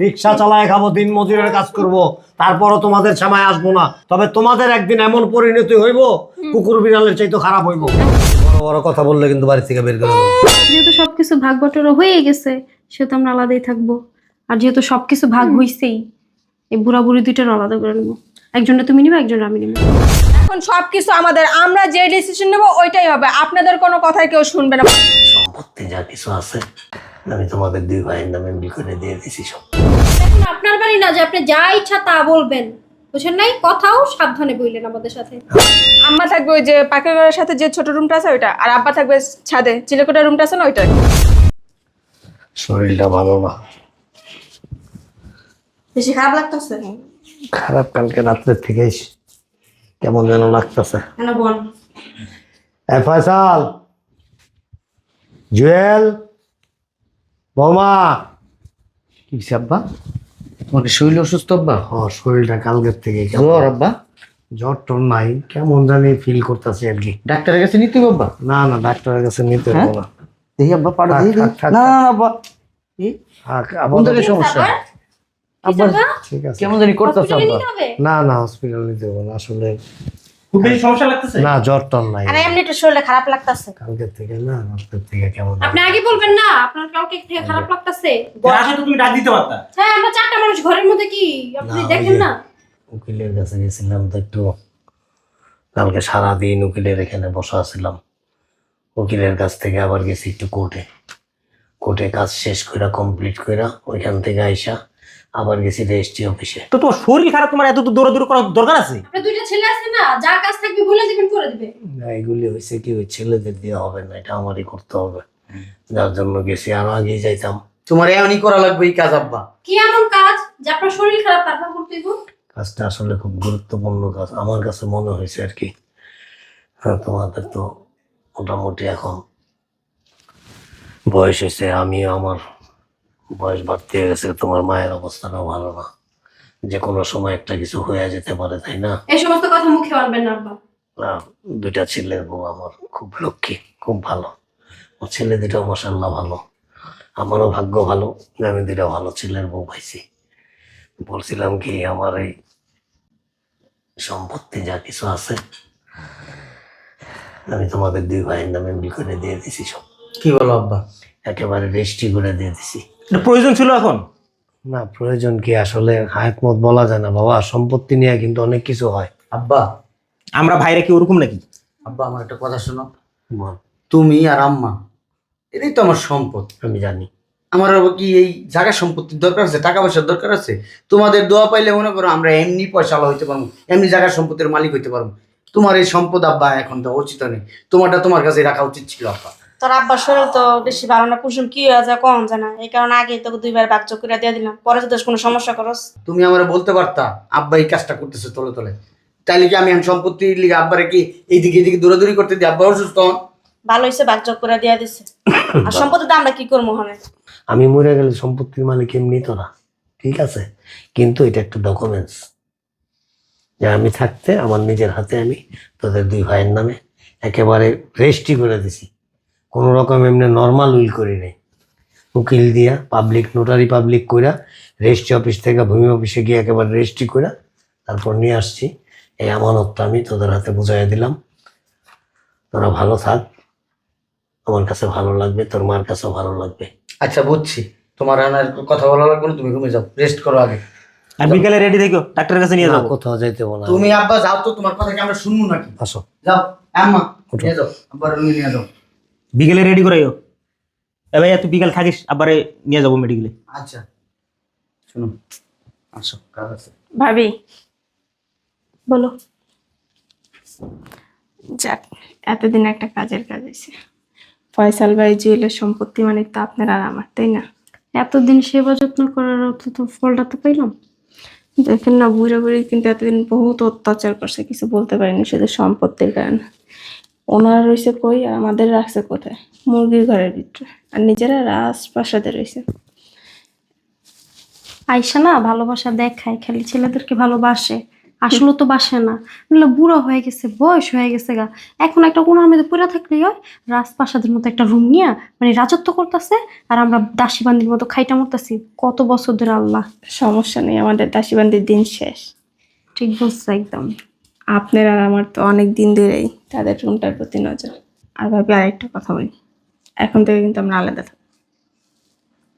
রিক্সা চালায় খাব দিন মজুরের কাজ করব তারপরও তোমাদের সময় আসব না। তবে তোমাদের একদিন এমন পরিণতি হইব কুকুর বিড়ালের চাইতে খারাপ হইব। বড় বড় কথা বললে কিন্তু বাড়ি থেকে বের করে দেবো। যেহেতু সবকিছু ভাগ বটরা হয়ে গেছে সেহেতু আমরা আলাদাই থাকব। আর যেহেতু সবকিছু ভাগ হইছেই এই বুড়া বুড়ি দুইটার আলাদা করে নেব। একজনটা তুমি নিবে একজন আমি নিবো। এখন সবকিছু আমাদের আমরা যে ডিসিশন নেব ওইটাই হবে। আপনাদের কোনো কথাই কেউ শুনবে না। সম্পত্তি যা কিছু আছে আমি তোমাদের দুই ভাইয়ের নামে বিল করে দিয়ে দিছি সব। এখন আপনার বাড়ি না যে আপনি যা ইচ্ছা তা বলবেন। বুঝেন নাই? কথাও সাবধানে বললেন আমাদের সাথে। আম্মা থাকবে ওই যে পাকের ঘরের সাথে যে ছোট রুমটা আছে ওইটা আর আব্বা থাকবে ছাদে চিলেকোটা রুমটা আছে না ওইটা শরীরটা ভালো না। বেশি খারাপ লাগতেছে খারাপ কালকে রাত্রের থেকেই কেমন যেন লাগতেছে। কেন বল? এ ফয়সাল! জুয়েল! বৌমা! কি আব্বা তোমার কি শরীর অসুস্থ আব্বা? ও শরীরটা কালকের থেকে জ্বর আব্বা? জ্বর টর নাই কেমন জানি ফিল করতেছি আর কি। ডাক্তারের কাছে নিতে হবে আব্বা? না না ডাক্তারের কাছে নিতে হ্যাঁ? হবে না। দেখি আব্বা পাড়া থাক, না না আব্বা। সমস্যা? আব্বা ঠিক আছে। কেমন জানি করতেছে আব্বা? না না হসপিটাল নিতে হবে না আসলে খুব বেশি সমস্যা লাগতেছে? না জ্বর টর নাই। আরে এমনি একটু শরীরটা খারাপ লাগতেছে। কালকের থেকে না থেকে কেমন আপনি আগে বলবেন না আপনার কাউকে থেকে খারাপ লাগতেছে। আসে তো তুমি ডাক দিতে পারতা। হ্যাঁ আমরা চারটা মানুষ ঘরের মধ্যে কি? আপনি দেখেন না? উকিলের কাছে গেছিলাম তো একটু। কালকে সারাদিন উকিলের এখানে বসা ছিলাম উকিলের কাছ থেকে আবার গেছি একটু কোর্টে। কোর্টে কাজ শেষ কইরা কমপ্লিট কইরা ওইখান থেকে আইসা আবার গেছি রেজিস্ট্রি অফিসে। তো তোমার শরীর খারাপ তোমার এত দূর দূর করার দরকার আছে? আপনার দুইটা ছেলে আছে না যা কাজ থাকবে বলে দিবেন করে দিবে। না এগুলি হয়েছে কি ওই ছেলেদের দিয়ে হবে না এটা আমারই করতে হবে। যার জন্য গেছি আরও আগে যাইতাম। তোমার এমনই করা লাগবে এই কাজ আব্বা। কি এমন কাজ? যে আপনার শরীর খারাপ তারপর করতে দিব কাজটা আসলে খুব গুরুত্বপূর্ণ কাজ। আমার কাছে মনে হয়েছে আর কি হ্যাঁ তোমাদের তো মোটামুটি এখন বয়স হয়েছে আমিও আমার বয়স বাড়তে গেছে তোমার মায়ের অবস্থাটাও ভালো না। যে কোনো সময় একটা কিছু হয়ে যেতে পারে তাই না? এই সমস্ত কথা মুখে আনবেন না আব্বা। আর দুইটা ছেলের বউ আমার খুব লক্ষ্মী খুব ভালো। ও ছেলে দুটো মশাল্লা ভালো। আমারও ভাগ্য ভালো যে আমি দুটা ভালো ছেলের বউ পাইছি। বলছিলাম কি আমার এই সম্পত্তি যা কিছু আছে আমি তোমাদের দুই ভাইয়ের নামে মিল করে দিয়ে দিছি সব। কি বলো আব্বা? একেবারে রেজিস্ট্রি করে দিয়ে দিছি এটা প্রয়োজন ছিল এখন? না প্রয়োজন কি? আসলে হায়াত মত বলা যায় না বাবা সম্পত্তি নিয়ে কিন্তু অনেক কিছু হয়। আব্বা। আমরা ভাইরা কি ওরকম নাকি? আব্বা আমার একটা কথা শোনো। বল, তুমি আর আম্মা এটাই তো আমার সম্পদ। আমি জানি। আমার কি এই জায়গা সম্পত্তির দরকার আছে? টাকা পয়সার দরকার আছে? তোমাদের দোয়া পাইলে মনে করো আমরা এমনি পয়সাওয়ালা হইতে পারব এমনি জায়গার সম্পত্তির মালিক হইতে পারব। তোমার এই সম্পদ আব্বা এখন তো উচিত নেই। তোমারটা তোমার কাছে রাখা উচিত ছিল আব্বা। তোর আব্বার শরীর তো বেশি ভালো না কুসুম কি হয়ে যায় কম জানা। এই কারণে আগে তোকে দুইবার বাক চোখ করে দিয়ে দিলাম। পরে যদি কোনো সমস্যা করস। তুমি আমার বলতে পারতা আব্বা এই কাজটা করতেছে তলে তলে। তাইলে কি আমি এখন সম্পত্তির লিগে আব্বারে কি এইদিকে এইদিকে দৌড়াদৌড়ি করতে দিই? আব্বা অসুস্থ হন। ভালো হয়েছে বাক চোখ করে দিয়ে দিছে। আর সম্পত্তিতে আমরা কি করব হনে আমি মরে গেলে সম্পত্তির মালিক এমনি তো না। ঠিক আছে? কিন্তু এটা একটা ডকুমেন্টস যে আমি থাকতে আমার নিজের হাতে আমি তোদের দুই ভাইয়ের নামে একেবারে রেজিস্ট্রি করে দিছি। কোনো রকম এমনি নর্মাল উইল করি নাই। উকিল দিয়া পাবলিক নোটারি পাবলিক কইরা রেজিস্ট্রি অফিস থেকে ভূমি অফিসে গিয়ে একেবারে রেজিস্ট্রি কইরা তারপর নিয়ে আসছি। এই আমানতটা আমি তোদের হাতে বুঝাইয়া দিলাম। তোরা ভালো থাক। আমার কাছে ভালো লাগবে তোর মার কাছেও ভালো লাগবে। আচ্ছা বুঝছি। তোমার আর কথা বলা লাগবে না তুমি রুমে যাও। রেস্ট করো আগে। আর বিকালে রেডি থেকো ডাক্তারের কাছে নিয়ে যাও কোথাও যাইতে বলা তুমি আব্বা যাও তো তোমার কথা কি আমরা শুনব নাকি? আসো। যাও আম্মা নিয়ে যাও। আব্বার রুমে নিয়ে যাও। বিকেলে রেডি করাইও এ ভাইয়া তুই বিকাল থাকিস আবারে নিয়ে যাব মেডিকেলে আচ্ছা। শুনুন আসো কাজ আছে। ভাবি বলো। যাক এতদিন একটা কাজের কাজ হয়েছে ফয়সাল ভাই জুয়েলের সম্পত্তি মানে তো আপনার আর আমার তাই না? এতদিন সেবা যত্ন করার অর্থ তো ফলটা তো পাইলাম। দেখেন না বুড়ো বুড়ি কিন্তু এতদিন বহুত অত্যাচার করছে কিছু বলতে পারিনি শুধু সম্পত্তির কারণে। ওনারা রয়েছে কই আর আমাদের রাখছে কোথায়? মুরগির ঘরের ভিতরে। আর নিজেরা রাজপ্রাসাদে রয়েছে। আয়সা না ভালোবাসা দেখায় খালি ছেলেদেরকে ভালোবাসে। আসলে তো বাসে না। বুড়ো হয়ে গেছে বয়স হয়ে গেছে গা। এখন একটা কোনার মধ্যে পড়ে থাকলেই হয় রাজপ্রাসাদের মতো একটা রুম নিয়ে মানে রাজত্ব করতেছে আর আমরা দাসী বান্দির মতো খাইটা মরতেছি। কত বছর ধরে আল্লাহ। সমস্যা নেই আমাদের দাসীবান্দির দিন শেষ। ঠিক বলছে একদম। আপনার আর আমার তো অনেক দিন ধরেই তাদের রুমটার প্রতি নজর। আর ভাবি আরেকটা কথা বলি। এখন থেকে কিন্তু আমরা আলাদা থাকব।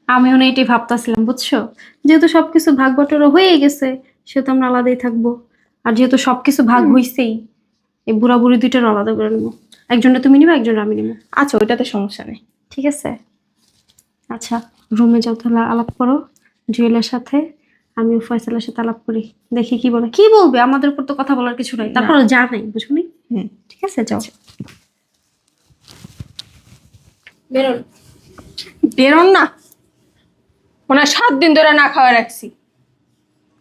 আমিও না এটাই ভাবতেছিলাম বুঝছ? যেহেতু সবকিছু ভাগ বটরা হয়ে গেছে সেহেতু আমরা আলাদাই থাকব। আর যেহেতু সবকিছু ভাগ হইছেই এই বুড়া বুড়ি দুইটার আলাদা করে নেব। একজনটা তুমি নিবে একজনটা আমি নিবো। আচ্ছা ওইটাতে সমস্যা নেই। ঠিক আছে? আচ্ছা রুমে যাও তাহলে আলাপ করো জুয়েলের সাথে। আমিও ফয়সালের সাথে আলাপ করি দেখি কি বলে। কি বলবে? আমাদের উপর তো কথা বলার কিছু নাই। তারপর যা নাই বুঝুনি? হুম ঠিক আছে যাও। বেরোন। বেরোন না। ওনার সাত দিন ধরে না খাওয়া রাখছি।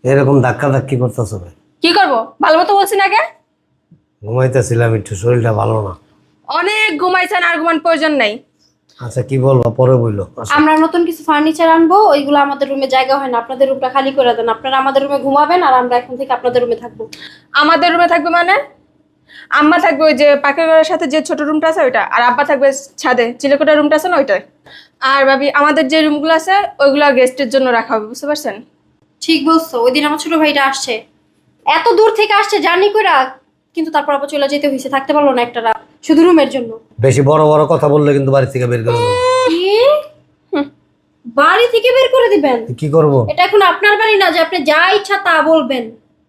এরকম ধাক্কা ধাক্কি করতেছ কি করব? ভালো মতো বলছি না কে? ঘুমাইতেছিলাম একটু শরীরটা ভালো না। অনেক ঘুমাইছেন আর ঘুমান প্রয়োজন নাই। আচ্ছা কি বলব? পরে বলল আমরা নতুন কিছু ফার্নিচার আনব ওইগুলো আমাদের রুমে জায়গা হয় না। আপনাদের রুমটা খালি করে দেন। আপনারা আমাদের রুমে ঘুমাবেন আর আমরা এখন থেকে আপনাদের রুমে থাকব। আমাদের রুমে থাকবে মানে? আম্মা থাকবে ওই যে পাকের ঘরের সাথে যে ছোট রুমটা আছে ওইটা আর আব্বা থাকবে ছাদে। চিলেকোটা রুমটা আছে না ওইটাই আর ভাবি আমাদের যে রুমগুলো আছে ওইগুলো গেস্টের জন্য রাখা হবে বুঝতে পারছেন? ঠিক বলছো। ওই দিন আমার ছোট ভাইটা আসছে। এত দূর থেকে আসছে জার্নি করে কিন্তু তারপর আবার চলে যেতে হয়েছে থাকতে পারল না একটা রাত। শুধু রুমের জন্য? বেশি বড় বড় কথা বললে কিন্তু বাড়ি থেকে বের করে দেবো। কি? বাড়ি থেকে বের করে দিবেন? কি করব? এটা এখন আপনার বাড়ি না যে আপনি যা ইচ্ছা তা বলবেন।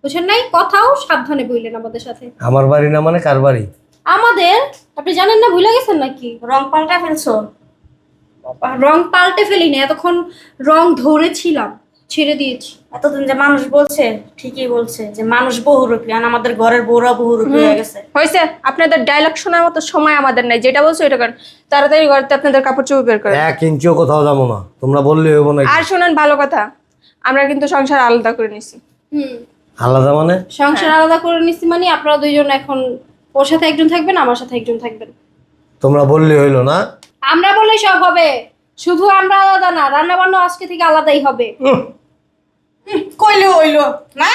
বুঝছেন নাই? কথাও সাবধানে বললেন আমাদের সাথে। আমার বাড়ি না মানে কার বাড়ি? আমাদের? আপনি জানেন না ভুলে গেছেন নাকি? রং পাল্টা ফেলছো। রং পাল্টে ফেলিনি এতক্ষণ রং ধরেছিলাম। ছেড়ে দিয়েছি। এতদিন যে মানুষ বলছে ঠিকই বলছে যে মানুষ বহুরূপী আর আমাদের ঘরের বউরা বহুরূপী হয়ে গেছে। হয়েছে আপনাদের ডায়লগ শোনার মতো সময় আমাদের নাই যেটা বলছো ওইটা করেন। তাড়াতাড়ি ঘরতে আপনাদের কাপড় চোপড় বের করেন। এক ইঞ্চিও কোথাও যাব না তোমরা বললে হইব না আর শোনেন ভালো কথা আমরা কিন্তু সংসার আলাদা করে নিছি। হুম। আলাদা মানে? সংসার আলাদা করে নিচ্ছি মানে আপনারা দুইজন এখন ওর সাথে একজন থাকবেন আমার সাথে একজন থাকবেন। তোমরা বললে হইল না? আমরা বললে সব হবে শুধু আমরা আলাদা না রান্না বান্না আজকে থেকে আলাদাই হবে। কইলে হইল না?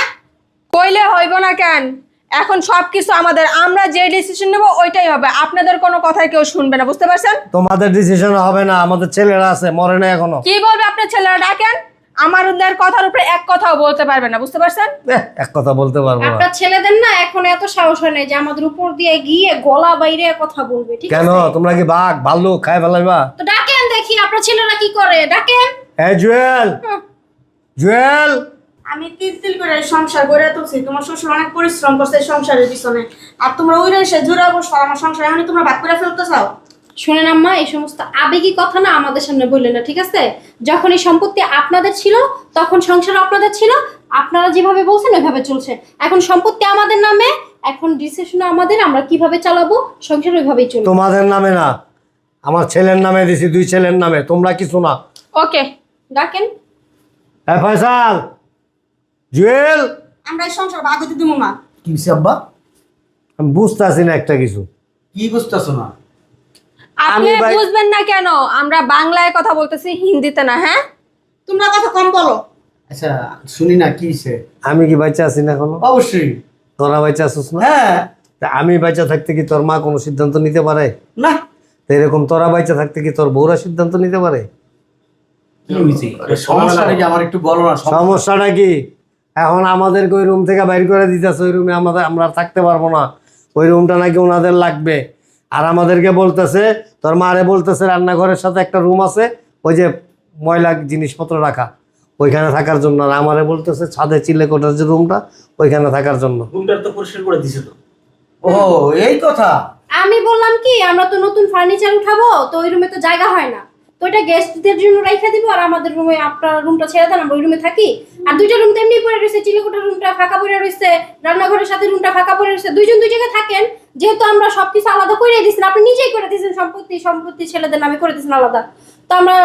কইলে হইব না কেন? এখন সবকিছু আমাদের আমরা যে ডিসিশন নেব ওইটাই হবে। আপনাদের কোনো কথাই কেউ শুনবে না বুঝতে পারছেন? তোমাদের ডিসিশন হবে না আমাদের ছেলেরা আছে মরে না এখনও। কি বলবে আপনার ছেলেরা ডাকেন? আমাদের কথার উপরে এক কথাও বলতে পারবে না বুঝতে পারছেন? এক কথা বলতে পারব না। আপনার ছেলেদের না এখন এত সাহস হয় না যে আমাদের উপর দিয়ে গিয়ে গলা বাইরে কথা বলবে ঠিক কেন? আছে? তোমরা কি বাঘ ভাল্লু খাই ফেলাইবা? তো ডাকেন দেখি আপনার ছেলেরা কি করে? ডাকেন। এই জুয়েল! জুয়েল! আমি তিল তিল করে সংসার গড়ে তুলছি। তোমার শ্বশুর অনেক পরিশ্রম করছে সংসারের পিছনে। আর তোমরা ওই এসে জোড়া বসো আমার সংসার এখনই তোমরা ভাগ করে ফেলতে চাও? শোনেন আম্মা এই সমস্ত আবেগী কথা না আমাদের সামনে বললেন না ঠিক আছে? যখন এই সম্পত্তি আপনাদের ছিল তখন সংসার আপনাদের ছিল আপনারা যেভাবে বলছেন ওইভাবে চলছে। এখন সম্পত্তি আমাদের নামে এখন ডিসিশন আমাদের আমরা কীভাবে চালাবো সংসার ওইভাবেই চলবে। তোমাদের নামে না আমার ছেলের নামে দিছি দুই ছেলের নামে তোমরা কিছু না। ওকে ডাকেন হ্যাঁ ফয়সাল! জুয়েল! আমরা এই সংসার ভাগ দিব না। কি হইছে আব্বা? আমি বুঝতেছি না একটা কিছু। কি বুঝতেছো না? আপনি আমি ভাই- বুঝবেন না কেন? আমরা বাংলায় কথা বলতেছি হিন্দিতে না হ্যাঁ? তোমরা কথা কম বলো। আচ্ছা শুনি না কি হইছে? আমি কি বাচ্চা আছি না এখনও? অবশ্যই। তোরা বাচ্চা আছিস না? হ্যাঁ। তা আমি বাচ্চা থাকতে কি তোর মা কোনো সিদ্ধান্ত নিতে পারে? না। তো এরকম তোরা বাচ্চা থাকতে কি তোর বউরা সিদ্ধান্ত নিতে পারে? সমস্যাটা কি? আমার একটু বলো না সম- সমস্যাটা কি? এখন আমাদেরকে ওই রুম থেকে বাইর করে দিতেছে ওই রুমে আমাদের আমরা আর থাকতে পারব না। ওই রুমটা নাকি ওনাদের লাগবে। আর আমাদেরকে বলতেছে তোর মারে বলতেছে রান্নাঘরের সাথে একটা রুম আছে ওই যে ময়লা জিনিসপত্র রাখা ওইখানে থাকার জন্য। আর আমারে বলতেছে ছাদে চিলে কোটার যে রুমটা ওইখানে থাকার জন্য। রুমটা তো পরিষ্কার করে দিছে তো। ও এই কথা? আমি বললাম কি আমরা তো নতুন ফার্নিচার উঠাবো তো ওই রুমে তো জায়গা হয় না। তো ওইটা গেস্টদের জন্য রাইখা দিব আর আমাদের রুমে আপনার রুমটা ছেড়ে দেন আমরা ওই রুমে থাকি। আর দুইটা রুম তো এমনি পড়ে রয়েছে চিলেকোঠার রুমটা ফাঁকা পড়ে রয়েছে রান্নাঘরের সাথে রুমটা ফাঁকা পড়ে রয়েছে দুইজন দুই জায়গায় থাকেন যেহেতু আমরা সবকিছু আলাদা করে দিয়েছেন আপনি নিজেই করে দিয়েছেন সম্পত্তি সম্পত্তি ছেলেদের নামে করে দিয়েছেন আলাদা। তো আমরা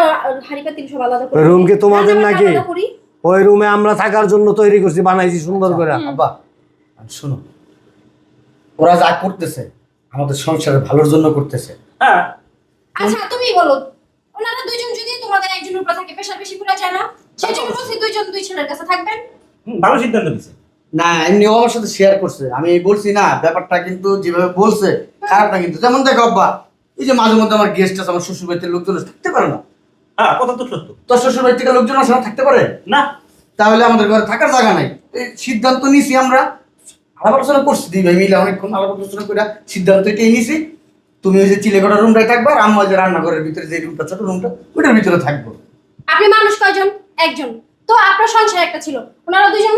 হাড়ি পাতিল সব আলাদা করে room কি তোমাদের নাকি? করি। ওই রুমে আমরা থাকার জন্য তৈরি করছি বানাইছি সুন্দর করে। আব্বা শোনো ওরা যা করতেছে আমাদের সংসারের ভালোর জন্য করতেছে। হ্যাঁ। আচ্ছা তুমি বলো। ওনারা দুইজন যদি তোমাদের একজন উপরে থাকে পেশা বেশি পুরা যায় না সেই জন্য বলছি দুইজন দুই ছেলের কাছে থাকবেন। ভালো সিদ্ধান্ত নিছে না এমনি আমার সাথে শেয়ার করছে। আমি বলছি না ব্যাপারটা কিন্তু যেভাবে বলছে খারাপ না কিন্তু। যেমন দেখো আব্বা এই যে মাঝে মধ্যে আমার গেস্ট আছে আমার শ্বশুর বাড়িতে লোকজন থাকতে পারে না। হ্যাঁ কথা তো সত্য। তোর শ্বশুর বাড়ি থেকে লোকজন আসে না থাকতে পারে? না। তাহলে আমাদের ঘরে থাকার জায়গা নাই। এই সিদ্ধান্ত নিছি আমরা। আলাপ আলোচনা করছি দিই ভাই মিলে অনেকক্ষণ আলাপ আলোচনা করে সিদ্ধান্ত এটাই নিছি। তুমি ওই যে চিলেকোটা রুমটায় থাকবা আর আম্মা ওই যে রান্নাঘরের ভিতরে যে রুমটা ছোট রুমটা ওটার ভিতরে থাকব। আপনি মানুষ কয়জন? একজন। তো আপনার সংসার একটা ছিল ওনারা দুজন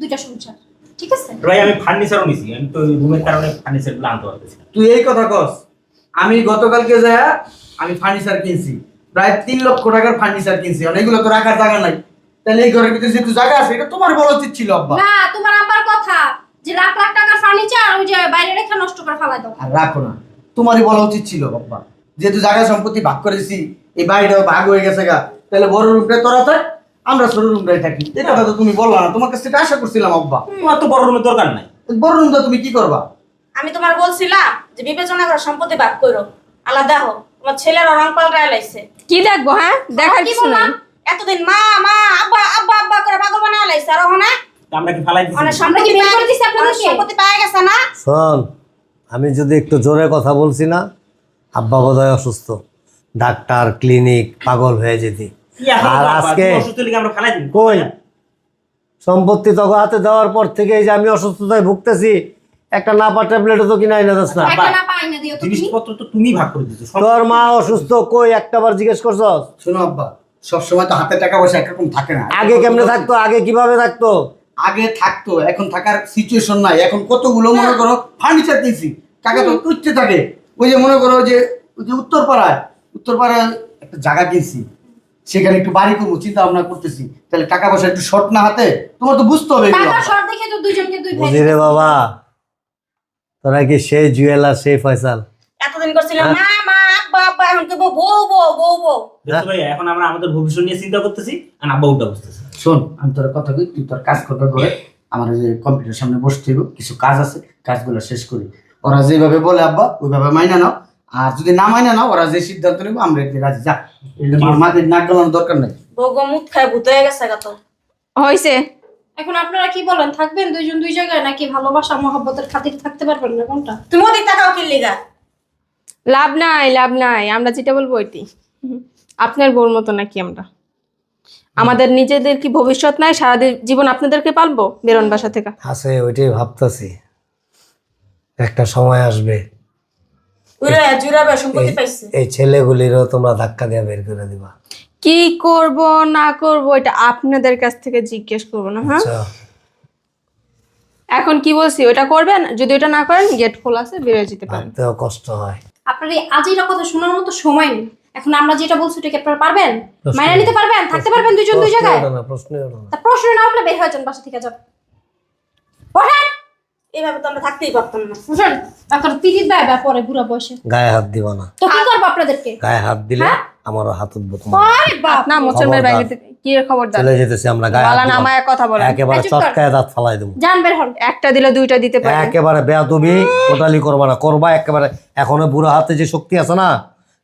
দুইটা সংসার। ঠিক আছে? ভাই আমি ফার্নিচারও নিছি। আমি তো রুমের কারণে ফার্নিচারগুলো আনতে পারতেছি। তুই এই কথা কস। আমি গতকালকে যা আমি ফার্নিচার কিনছি। প্রায় তিন লক্ষ টাকার ফার্নিচার কিনছি। অনেকগুলো তো রাখার জায়গা নাই। তাহলে এই ঘরের ভিতরে যেহেতু জায়গা আছে এটা তোমার বড় উচিত ছিল আব্বা। না তোমার আব্বার কথা। যে লাখ লাখ টাকার ফার্নিচার ওই যে বাইরে রেখে নষ্ট করে ফেলাই দাও। আর রাখো না। তোমারই বলা উচিত ছিল বাবা যেহেতু জায়গা সম্পত্তি ভাগ করে দিছি এই বাড়িটাও ভাগ হয়ে গেছে গা। তাহলে বড় রুমটায় তোরা থাক আমরা ছোট রুমটায় থাকি। এই কথা তো তুমি বললা না তোমার কাছ থেকে আশা করছিলাম আব্বা তোমার তো বড় রুমের দরকার নাই। বড় রুমটা তুমি কি করবা? আমি তোমার বলছিলাম যে বিবেচনা করে সম্পত্তি ভাগ করো। আলাদা হো তোমার ছেলের রং পাল্টায় লাইছে। কি দেখব হ্যাঁ? দেখার কি কিছু বললাম? এতদিন মা মা আব্বা আব্বা আব্বা করে পাগল বানায় লাইছে আর তা আমরা কি ফালাই দিছি আমরা কি সম্পত্তি বের করে দিছি আপনাদেরকে? অনেক সম্পত্তি পায় গেছে না? শোন আমি যদি একটু জোরে কথা বলছি না আব্বা বোধহয় অসুস্থ। ডাক্তার ক্লিনিক পাগল হয়ে যেতি। আর আজকে কই? সম্পত্তি তখন হাতে দেওয়ার পর থেকে এই যে আমি অসুস্থতায় ভুগতেছি একটা নাপা ট্যাবলেটও তো কিনা এনে দিস না। একটা না পাই না দিও তো জিনিসপত্র তো তুমি ভাগ করে দিচ্ছ তোর মা অসুস্থ কই? একটা বার জিজ্ঞেস করছস? শোনো আব্বা সবসময় তো হাতে টাকা পয়সা একরকম থাকে না। আগে কেমনে থাকতো? আগে কীভাবে থাকতো? আগে থাকতো এখন থাকার সিচুয়েশন নাই। এখন কতগুলো মনে করো ফার্নিচার কিনছি টাকা তো উঠতে থাকে? ওই যে মনে করো যে ওই যে উত্তরপাড়ায় উত্তরপাড়ায় একটা জায়গা কিনছি সেখানে একটু বাড়ি করব চিন্তা ভাবনা করতেছি। তাহলে টাকা পয়সা একটু শর্ট না হাতে তোমার তো বুঝতে হবে এগুলো শর্ট দেখে তো দুইজনকে দুই ভাই। বুঝি রে বাবা তোরা কি সেই জুয়েলার সেই ফয়সাল? এতদিন করছিলাম মা মা আব্বা আব্বা এখন কেবো বউ বউ বউ বউ দেখছ ভাই এখন আমরা আমাদের ভবিষ্যৎ নিয়ে চিন্তা করতেছি আর আব্বা উল্টা বুঝতেছি। শোন আমি তোর কথা কই তুই তোর কাজ করতে করে আমার ওই যে কম্পিউটার সামনে বসতে কিছু কাজ আছে কাজগুলো শেষ করি। ওরা যেভাবে বলে আব্বা ওইভাবে মাইনা নাও। আর যদি না মাইনা নাও ওরা যে সিদ্ধান্ত নেব আমরা এতে রাজি। যা মাদের নাক গলানোর দরকার নেই। মুখ খায় ভূত হয়ে গেছে গা তো। হয়েছে এখন আপনারা কি বলেন থাকবেন দুইজন দুই জায়গায় নাকি ভালোবাসা মহব্বতের খাতির থাকতে পারবেন না কোনটা? তুমি ওদিক টাকাও কিনলি গা লাভ নাই লাভ নাই আমরা যেটা বলব ওইটি। আপনার বউর মতো নাকি আমরা? আমাদের নিজেদের কি ভবিষ্যৎ নাই? সারা দি- জীবন আপনাদেরকে পালবো বেরোন বাসা থেকে? আছে ওইটাই ভাবতেছি। একটা সময় আসবে। এই ছেলেগুলিরও তোমরা ধাক্কা দিয়ে বের করে দিবা। কি করব না করব এটা আপনাদের কাছ থেকে জিজ্ঞেস করব না হ্যাঁ? আচ্ছা। এখন কি বলছি ওটা করবেন? যদি ওটা না করেন গেট খোলা আছে বেরিয়ে যেতে পারেন। ভাবতেও কষ্ট হয়। আপনার এই আজইরা কথা শোনার মতো সময় নেই। এখন আমরা যেটা বলছি ওটা কি আপনারা পারবেন? মাইনা নিতে পারবেন? থাকতে পারবেন দুইজন দুই জায়গায়? ওঠে না প্রশ্ন না উঠলে বের হয়ে যান বাসা থেকে যান। বসেন! এইভাবে তো আমরা থাকতেই পারতাম না। বসেন আপনার পিরিত দেয় বা পরে বুড়া বয়সে। গায়ে হাত দিবা না। তো কি করব আপনাদেরকে? গায়ে হাত দিলে হ্যাঁ? আমারও হাত উঠবো তোমার। বাপ না থেকে কি খবরদার? চলে যেতেছি আমরা গায়ে হাত। কথা বলেন একেবারে। চটকায় দাঁত ফালাই দেবো। যান বের হন। একটা দিলে দুইটা দিতে পারেন একেবারে বেয়া তুমি টোটালি করবা না। করবা একেবারে। এখনও বুড়ো হাতে যে শক্তি আছে না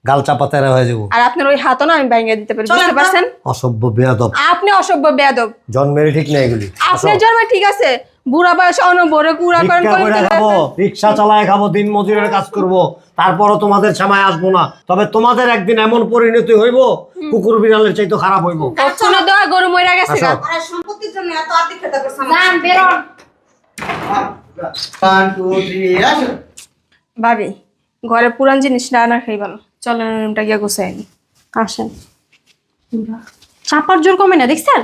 গাল চাপা তেরা হয়ে যাব। আর আপনার ওই হাতও না আমি ভেঙে দিতে পারি বুঝতে পারছেন? অসভ্য বেয়াদব। আপনি অসভ্য বেয়াদব। জন্মেরই ঠিক নেই এগুলি। আপনার জন্মে ঠিক আছে বুড়া বয়স কুড়া করেন খাব রিক্সা চালায় খাব দিন মজুরের কাজ করব তারপরও তোমাদের সময় আসব না। তবে তোমাদের একদিন এমন পরিণতি হইব কুকুর বিড়ালের চাইতে খারাপ হইব। কোনো দেওয়া গরু মরে গেছে আর সম্পত্তির জন্য এত খেতে করছে আসো। ভাবি ঘরে পুরান জিনিস না না খাই ভালো। চলেন রুমটা গিয়ে গুছাই আসেন। চাপার জোর কমে না দেখছেন?